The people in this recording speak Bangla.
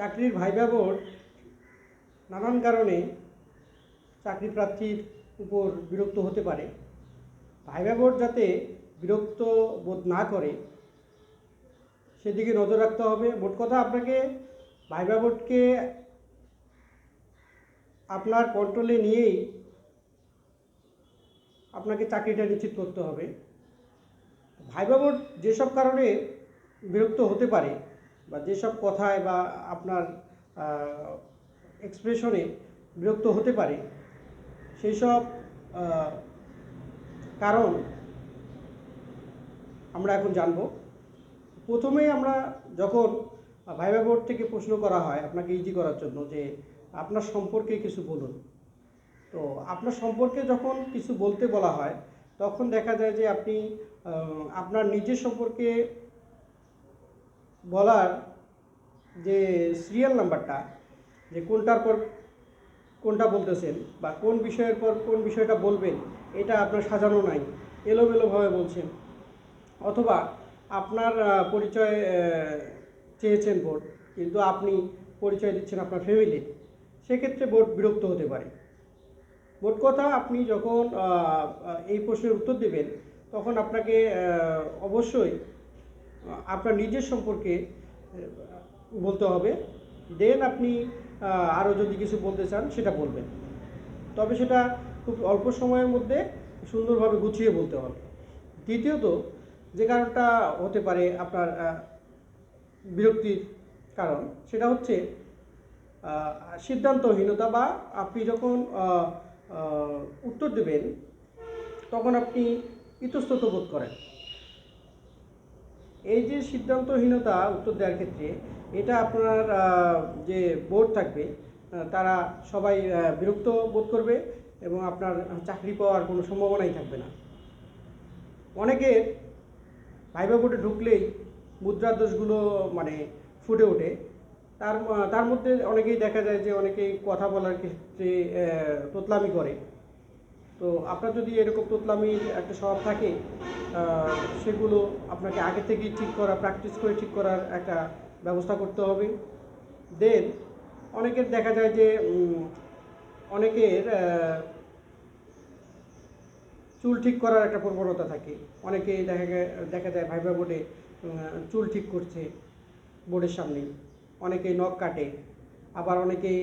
চাকরির ভাইবা নানান কারণে চাকরি প্রার্থীর উপর বিরক্ত হতে পারে। ভাইবা যাতে বিরক্ত বোধ না করে, সেদিকে নজর রাখতে হবে। মোট কথা আপনাকে ভাইবা আপনার কন্ট্রোলে নিয়েই আপনাকে চাকরিটা নিশ্চিত করতে হবে। ভাইবা যেসব কারণে বিরক্ত হতে পারে বা যেসব কথায় বা আপনার এক্সপ্রেশনে বিরক্ত হতে পারে সেই সব কারণ আমরা এখন জানব। প্রথমেই আমরা যখন ভাইবা বোর্ড থেকে প্রশ্ন করা হয় আপনাকে ইজি করার জন্য যে আপনার সম্পর্কে কিছু বলুন। তো আপনার সম্পর্কে যখন কিছু বলতে বলা হয়, তখন দেখা যায় যে আপনি আপনার নিজের সম্পর্কে বলার যে সিরিয়াল নাম্বারটা যে কোনটার পর কোনটা বলতেছেন বা কোন বিষয়ের পর কোন বিষয়টা বলবেন, এটা আপনার সাজানো নাই, এলোমেলোভাবে বলছেন। অথবা আপনার পরিচয় চেয়েছেন বোর্ড কিন্তু আপনি পরিচয় দিচ্ছেন আপনার ফ্যামিলির সেক্ষেত্রে বোর্ড বিরক্ত হতে পারে। মোট কথা, আপনি যখন এই প্রশ্নের উত্তর দেবেন, তখন আপনাকে অবশ্যই আপনার নিজের সম্পর্কে বলতে হবে। দেন আপনি আরও যদি কিছু বলতে চান, সেটা বলবেন। তবে সেটা খুব অল্প সময়ের মধ্যে সুন্দরভাবে গুছিয়ে বলতে হবে। দ্বিতীয়ত, যে কারণটা হতে পারে আপনার বিরক্তির কারণ, সেটা হচ্ছে সিদ্ধান্তহীনতা বা আপনি যখন উত্তর দেবেন, তখন আপনি ইতস্তত বোধ করেন। এই যে সিদ্ধান্তহীনতা উত্তর দেওয়ার ক্ষেত্রে, এটা আপনার যে বোর্ড থাকবে তারা সবাই বিরক্ত বোধ করবে এবং আপনার চাকরি পাওয়ার কোনো সম্ভাবনাই থাকবে না। অনেকের ভাইবা বোর্ডে ঢুকলেই মুদ্রার দোষগুলো মানে ফুটে ওঠে। তার তার মধ্যে অনেকেই দেখা যায় যে অনেকেই কথা বলার ক্ষেত্রে তোতলামি করে। তো আপনার যদি এরকম তোতলামির একটা স্বভাব থাকে সেগুলো আপনাকে আগে থেকেই ঠিক করা প্র্যাকটিস করে ঠিক করার একটা ব্যবস্থা করতে হবে। দেন অনেকের দেখা যায় যে অনেকের চুল ঠিক করার একটা প্রবণতা থাকে। অনেকে দেখা দেখা যায় ভাইবা বোর্ডে চুল ঠিক করছে বোর্ডের সামনেই। অনেকে নখ কাটে। আবার অনেকেই